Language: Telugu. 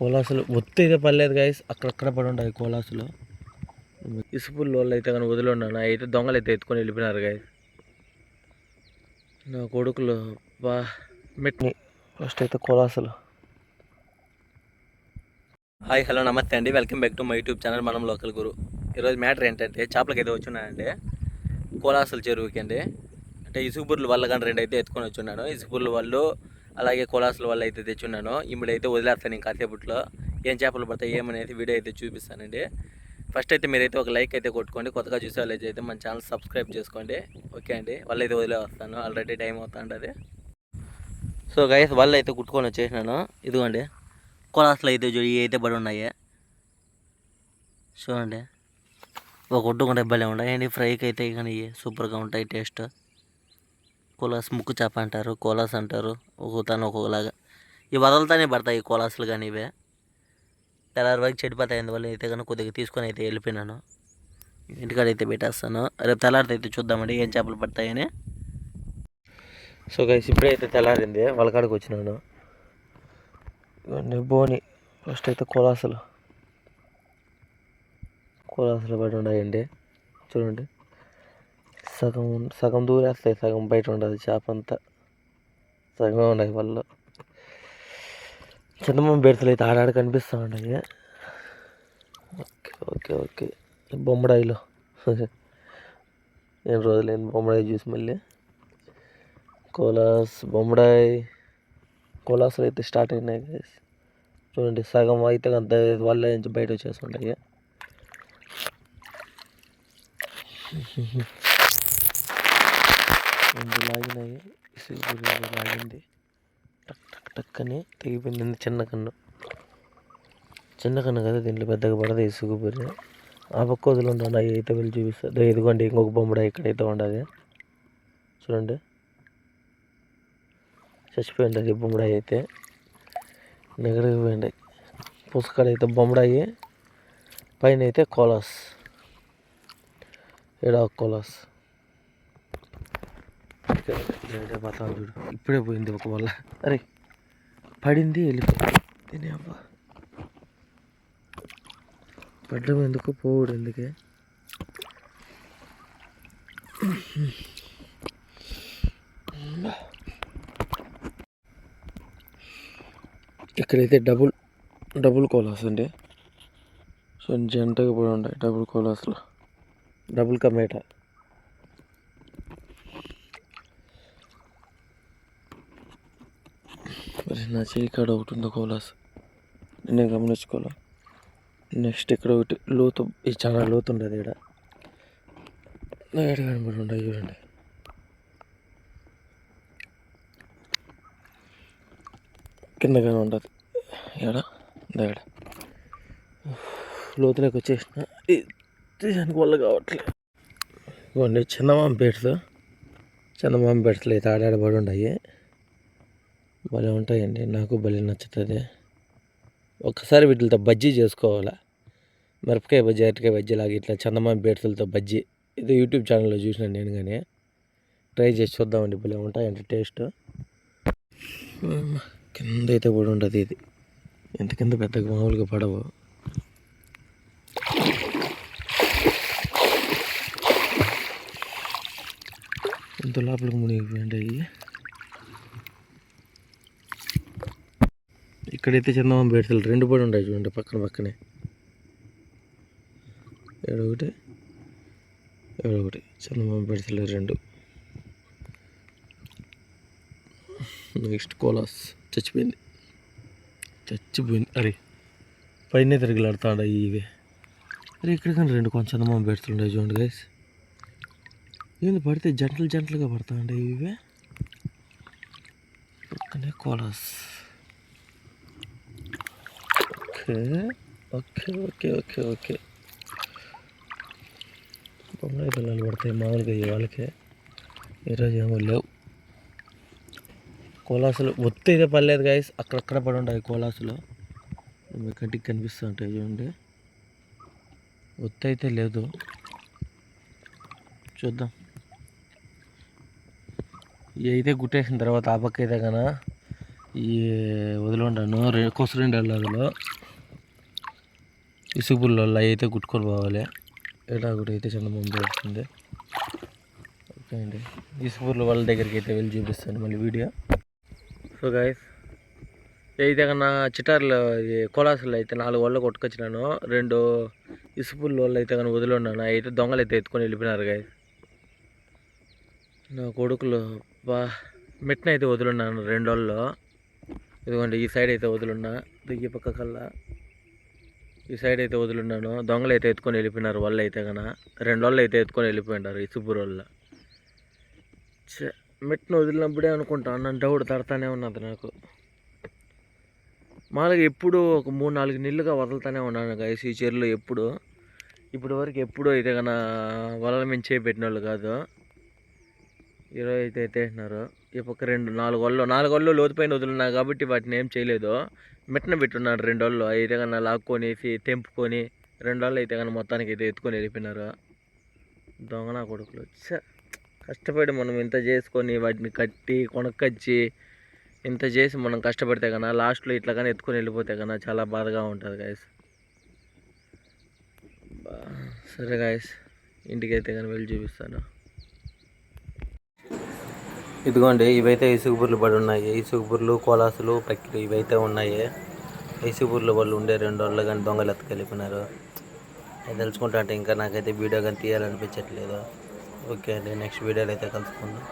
కోలాసులు. ఒత్తి అయితే పర్లేదు గాయస్ అక్కడక్కడ పడి ఉంటాయి కోలాసులు. ఇసుపుల్లో వాళ్ళు అయితే కానీ వదిలి ఉన్నాను అయితే దొంగలు అయితే ఎత్తుకొని వెళ్ళిపోయినారు గాయస్ నా కొడుకులు బా మెట్ని ఫస్ట్ అయితే కోలాసులు. హాయ్ హలో నమస్తే అండి. Welcome back to my YouTube channel. మనం లోకల్ గురు. ఈరోజు మ్యాటర్ ఏంటంటే చేపలకి అయితే వచ్చున్నానండి కోలాసుల చెరువుకి అండి. అంటే ఇసుగుబుర్లు వల్ల కానీ రెండు అయితే ఎత్తుకొని వచ్చున్నాను ఇసుగుబుర్లు వాళ్ళు అలాగే కోలాసుల వల్ల అయితే తెచ్చున్నాను. ఇప్పుడైతే వదిలేస్తాను ఇంకా కాసేపట్లో. ఏం చేపలు పడతాయి ఏమనేది వీడియో అయితే చూపిస్తానండి. ఫస్ట్ అయితే మీరైతే ఒక లైక్ అయితే కొట్టుకోండి. కొత్తగా చూసే వాళ్ళు అయితే మన ఛానల్ సబ్స్క్రైబ్ చేసుకోండి. ఓకే అండి. వాళ్ళు అయితే వదిలే వస్తాను ఆల్రెడీ టైం అవుతుంది సో గైస్ వాళ్ళు అయితే కుట్టుకొని వచ్చేసినాను. ఇదిగోండి. కొలాసులు అయితే చూడు ఇవి అయితే పడి ఉన్నాయి. చూడండి. ఒక కొట్టుకుంటే భలే ఉంటాయి ఫ్రైకి అయితే కానీ ఇవి సూపర్గా ఉంటాయి టేస్ట్. కోలాస్ ముక్కు చేప అంటారు కోలాస్ అంటారు ఒక్కొక్కతాను ఒక్కొక్కలాగా. ఇవి వదలతానే పడతాయి ఈ కోలాసులు కానీ ఇవే. తెల్లారి వరకు చెడిపోతాయి అందువల్ల అయితే కానీ కొద్దిగా తీసుకొని అయితే వెళ్ళిపోయినాను. ఇంటికాడ అయితే పెట్టేస్తాను. రేపు తెల్లారితో అయితే చూద్దామండి ఏం చేపలు పడతాయని. సో గైస్ ఇప్పుడే అయితే తెల్లారింది. వాళ్ళకాడికి వచ్చినాను. ఇవన్నీ బోని. ఫస్ట్ అయితే కోలాసలు. కోలాసలు పడి ఉన్నాయండి. చూడండి. సగం సగం దూరేస్తాయి సగం బయట ఉండదు చేప అంతా. సగమే ఉన్నాయి వాళ్ళు చందమామ బెడతలు అయితే ఆడాడు కనిపిస్తూ ఉన్నాయి ఓకే ఓకే ఓకే. బొమ్మడాయిలో. రోజులు రోజులైంది బొమ్మడాయి చూసి మళ్ళీ. కోలాస్ బొమ్మడాయి. కోలాసులు అయితే స్టార్ట్ అయినాయి చూడండి సగం అయితే అంత వాళ్ళ నుంచి బయట వచ్చేస్తుంటాయి రెండు లాగినాయి ఇసుగురు లాగింది టక్ టక్ టక్ అని తెగిపోయింది చిన్న కన్ను. చిన్న కన్ను కదా దీంట్లో పెద్దగా పడదు ఇసుగు బుర్రె ఆ పక్క వదిలిండండి అవి అయితే వెళ్ళి చూపిస్తుంది ఇదిగోండి ఇంకొక బొమ్మడ ఇక్కడైతే ఉండదు చూడండి. చచ్చిపోయింది అది బొమ్మడాయి అయితే. నెగడికి పోయింది. పుస్తకాలు అయితే బొమ్మడాయి పైన అయితే కోలాస్. ఏడా కోలాస్? పోతాం చూడు. ఇప్పుడే పోయింది ఒక వల్ల. అరే పడింది వెళ్ళిపోయింది తినే అబ్బా పడ్డం ఎందుకు? పోవుడు ఎందుకే? ఇక్కడైతే డబుల్ డబుల్ కోలాస్ అండి. సో జంటగా కూడా ఉంటాయి డబుల్ కోలాస్లో. డబుల్ కమేటా. మరి నా చేయి కాడ ఒకటి ఉంది కోలాస్. నేను గమనించుకోవాలి? నెక్స్ట్ ఇక్కడ ఒకటి లోతు ఈ చాలా లోతు ఉండదు ఇక్కడ. నా కనబడి ఉండదు చూడండి. కిందగానే ఉండదు ఇక్కడ. దగ్గర లోతులోకి వచ్చేసిన. దానికి వల్ల కావట్లేదు ఇవ్వండి చందమామ పెడుతూ చందమామ పెడతలు అయితే ఆడాడబడి ఉన్నాయి భలే ఉంటాయండి. నాకు భలే నచ్చుతుంది. ఒక్కసారి వీటితో బజ్జీ చేసుకోవాలా? మిరపకాయ బజ్జీ అరటికాయ బజ్జీ లాగా ఇట్లా చందమామ బేటలతో బజ్జీ. ఇది యూట్యూబ్ ఛానల్లో చూసినాను నేను కానీ ట్రై చేసి చూద్దామండి. భలే ఉంటాయండి టేస్ట్. కింద అయితే కూడా ఉంటుంది ఇది. ఎంత కింద పెద్దగా మామూలుగా పడవు. ఎంత లోపలికి మునిగిపోయింది ఇక్కడైతే చందమామ బేడతలు రెండు పడి ఉంటాయి చూడండి పక్కన పక్కనే. ఏడొకటి ఏడొకటి చందమామ బేడతలు రెండు. నెక్స్ట్ కోలాస్. చచ్చిపోయింది. చచ్చిపోయింది. అరే పైన తిరగలాడుతాడు ఇవి అరే ఇక్కడ కానీ రెండు కొంచెం చందమామ బేడతలు ఉన్నాయి చూడండి గైస్ ఏంది పడితే జంటలు జంటలుగా పడతా ఉండే ఇవే పక్కనే koalas. Okay. Okay okay okay okay. బొంగాయి పిల్లలు పడతాయి మామూలుగా ఈ వాళ్ళకి. ఈరోజు ఏమో లేవు. కోలాసులు ఒత్తిదే అయితే పర్లేదు గాయస్ అక్కడక్కడ పడి ఉంటాయి కోలాసులు. మీ కంటికి కనిపిస్తూ ఉంటాయి చూడండి. ఒత్తి అయితే లేదు. చూద్దాం. ఇవి అయితే గుట్టేసిన తర్వాత ఆ పక్క అయితే కన ఈ వదిలి ఉంటాను. కొసరెండు అందులో అవి అయితే కుట్టుకొని పోవాలి. ఇలా కూడా అయితే చందమామ పడుతుంది. ఓకే అండి. ఇసుగుర్ల వాళ్ళ దగ్గరికి అయితే వెళ్ళి చూపిస్తాను మళ్ళీ వీడియో. సో గాయస్ అయితే కన్నా చిటార్లో ఇది కోలాసులు అయితే నాలుగు వాళ్ళు కొట్టుకొచ్చినాను. రెండు ఇసుపుల్ వాళ్ళు అయితే కానీ వదిలి ఉన్నాను. అయితే దొంగలు అయితే ఎత్తుకొని వెళ్ళిపోయినారు గాయస్ నా కొడుకులు బా మెట్న అయితే వదిలిన్నాను రెండు వాళ్ళు. ఇదిగోండి ఈ సైడ్ అయితే వదిలిన్నా ఈ పక్క కల్లా. ఈ సైడ్ అయితే వదిలిన్నాను. దొంగలు అయితే ఎత్తుకొని వెళ్ళిపోయినారు వాళ్ళు అయితే కన రెండు వాళ్ళు అయితే ఎత్తుకొని వెళ్ళిపోయినారు ఇసుపూర్ వాళ్ళు. మెట్ను వదిలినప్పుడే అనుకుంటా నన్ను డౌట్ తడతానే ఉన్నది నాకు. మామూలుగా ఎప్పుడు ఒక మూడు నాలుగు నీళ్ళుగా వదులుతానే ఉన్నాను గైస్ ఈ చెరువులో ఎప్పుడు. ఇప్పటి వరకు ఎప్పుడు అయితే కన్నా వలల మీద చేపెట్టిన వాళ్ళు కాదు. ఈరోజు అయితే ఎత్తేసినారు. ఈ పక్క రెండు నాలుగు వాళ్ళు నాలుగు వాళ్ళు లోతుపైన వదిలినా కాబట్టి వాటిని ఏం చేయలేదు. మెట్టన పెట్టున్నాడు రెండు వాళ్ళు. అయితే కన్నా లాక్కొనేసి తెంపుకొని రెండు వాళ్ళు అయితే కన్నా మొత్తానికి అయితే ఎత్తుకొని వెళ్ళిపోయినారు. దొంగ నా కొడుకులు. వచ్చా కష్టపడి మనం ఇంత చేసుకొని వాటిని కట్టి కొనక్కచ్చి ఇంత చేసి మనం కష్టపడితే కన్నా లాస్ట్లో ఇట్లా కానీ ఎత్తుకొని వెళ్ళిపోతే కన్నా చాలా బాధగా ఉంటుంది గాయస్ సరే గాయస్ ఇంటికి అయితే కానీ వెళ్ళి చూపిస్తాను. ఇదిగోండి ఇవైతే ఇసుగుబుర్లు పడి ఉన్నాయి. ఇసుగుబుర్లు కోలాసులు పక్కిలు ఇవైతే ఉన్నాయి. ఇసుగుబుర్లు వాళ్ళు ఉండే రెండు రోజులు కానీ దొంగలు ఎత్తుకెళ్ళిపోయినారు. అది తెలుసుకుంటా అంటే ఇంకా నాకైతే వీడియో కానీ తీయాలనిపించట్లేదు. ఓకే అండి నెక్స్ట్ వీడియోలో అయితే కలుసుకుందాం.